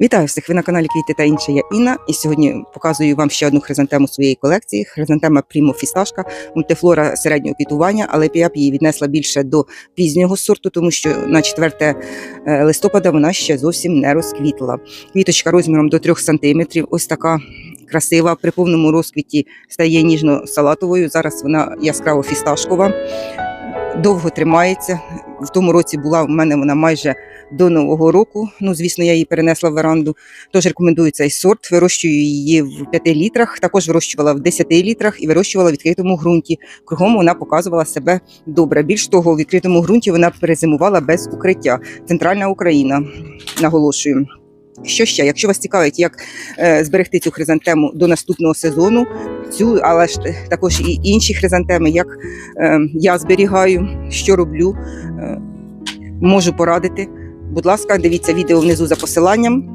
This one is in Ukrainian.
Вітаю всіх! Ви на каналі Квіти та інше. Я Інна. І сьогодні показую вам ще одну хризантему своєї колекції. Хризантема Прімо Фісташка, мультифлора середнього квітування, але я б її віднесла більше до пізнього сорту, тому що на 4 е, листопада вона ще зовсім не розквітла. Квіточка розміром до 3 см. Ось така красива. При повному розквіті стає ніжно-салатовою. Зараз вона яскраво фісташкова. Довго тримається. В тому році була в мене вона майже до нового року. Ну, звісно, я її перенесла в веранду. Тож рекомендую цей сорт. Вирощую її в 5 літрах. Також вирощувала в 10 літрах і вирощувала в відкритому ґрунті. Кругом вона показувала себе добре. Більш того, в відкритому ґрунті вона перезимувала без укриття. Центральна Україна, наголошую. Що ще? Якщо вас цікавить, як е, зберегти цю хризантему до наступного сезону, цю, але ж також і інші хризантеми, як е, я зберігаю, що роблю, е, можу порадити. Будь ласка, дивіться відео внизу за посиланням.